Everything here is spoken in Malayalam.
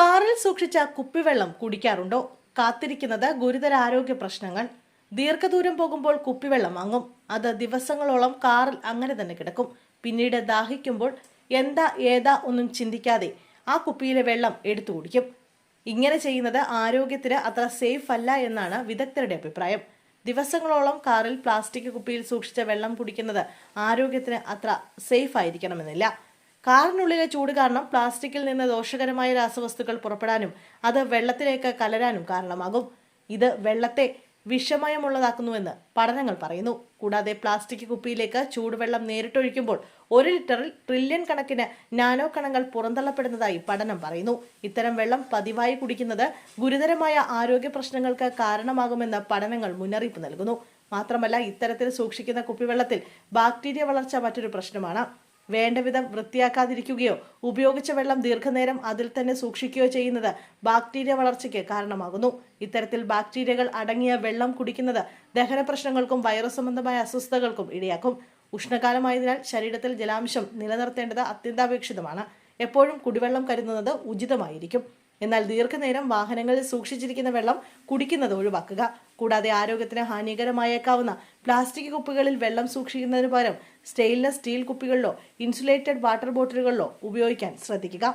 കാറിൽ സൂക്ഷിച്ച കുപ്പിവെള്ളം കുടിക്കാറുണ്ടോ? കാത്തിരിക്കുന്നത് ഗുരുതര ആരോഗ്യ പ്രശ്നങ്ങൾ. ദീർഘദൂരം പോകുമ്പോൾ കുപ്പിവെള്ളം വാങ്ങും അത് ദിവസങ്ങളോളം കാറിൽ അങ്ങനെ തന്നെ കിടക്കും. പിന്നീട് ദാഹിക്കുമ്പോൾ എന്താ ഏതാ ഒന്നും ചിന്തിക്കാതെ ആ കുപ്പിയിലെ വെള്ളം എടുത്തു കുടിക്കും. ഇങ്ങനെ ചെയ്യുന്നത് ആരോഗ്യത്തിന് അത്ര സേഫ് അല്ല എന്നാണ് വിദഗ്ധരുടെ അഭിപ്രായം. ദിവസങ്ങളോളം കാറിൽ പ്ലാസ്റ്റിക് കുപ്പിയിൽ സൂക്ഷിച്ച വെള്ളം കുടിക്കുന്നത് ആരോഗ്യത്തിന് അത്ര സേഫ് ആയിരിക്കണമെന്നില്ല. കാറിനുള്ളിലെ ചൂട് കാരണം പ്ലാസ്റ്റിക്കിൽ നിന്ന് ദോഷകരമായ രാസവസ്തുക്കൾ പുറപ്പെടാനും അത് വെള്ളത്തിലേക്ക് കലരാനും കാരണമാകും. ഇത് വെള്ളത്തെ വിഷമയമുള്ളതാക്കുന്നുവെന്ന് പഠനങ്ങൾ പറയുന്നു. കൂടാതെ പ്ലാസ്റ്റിക് കുപ്പിയിലേക്ക് ചൂടുവെള്ളം നേരിട്ടൊഴിക്കുമ്പോൾ ഒരു ലിറ്ററിൽ ട്രില്യൺ കണക്കിന് നാനോ കണങ്ങൾ പുറന്തള്ളപ്പെടുന്നതായി പഠനം പറയുന്നു. ഇത്തരം വെള്ളം പതിവായി കുടിക്കുന്നത് ഗുരുതരമായ ആരോഗ്യ പ്രശ്നങ്ങൾക്ക് കാരണമാകുമെന്ന് പഠനങ്ങൾ മുന്നറിയിപ്പ് നൽകുന്നു. മാത്രമല്ല ഇത്തരത്തിൽ സൂക്ഷിക്കുന്ന കുപ്പിവെള്ളത്തിൽ ബാക്ടീരിയ വളർച്ച മറ്റൊരു പ്രശ്നമാണ്. വേണ്ടവിധം വൃത്തിയാക്കാതിരിക്കുകയോ ഉപയോഗിച്ച വെള്ളം ദീർഘനേരം അതിൽ തന്നെ സൂക്ഷിക്കുകയോ ചെയ്യുന്നത് ബാക്ടീരിയ വളർച്ചയ്ക്ക് കാരണമാകുന്നു. ഇത്തരത്തിൽ ബാക്ടീരിയകൾ അടങ്ങിയ വെള്ളം കുടിക്കുന്നത് ദഹന പ്രശ്നങ്ങൾക്കും വൈറസ് സംബന്ധമായ അസ്വസ്ഥതകൾക്കും ഇടയാക്കും. ഉഷ്ണകാലമായതിനാൽ ശരീരത്തിൽ ജലാംശം നിലനിർത്തേണ്ടത് അത്യന്താപേക്ഷിതമാണ്. എപ്പോഴും കുടിവെള്ളം കരുതുന്നത് ഉചിതമായിരിക്കും. എന്നാൽ ദീർഘനേരം വാഹനങ്ങളിൽ സൂക്ഷിച്ചിരിക്കുന്ന വെള്ളം കുടിക്കുന്നത് ഒഴിവാക്കുക. കൂടാതെ ആരോഗ്യത്തിന് ഹാനികരമായേക്കാവുന്ന പ്ലാസ്റ്റിക് കുപ്പികളിൽ വെള്ളം സൂക്ഷിക്കുന്നതിന് പകരം സ്റ്റെയിൻലെസ് സ്റ്റീൽ കുപ്പികളിലോ ഇൻസുലേറ്റഡ് വാട്ടർ ബോട്ടിലുകളിലോ ഉപയോഗിക്കാൻ ശ്രദ്ധിക്കുക.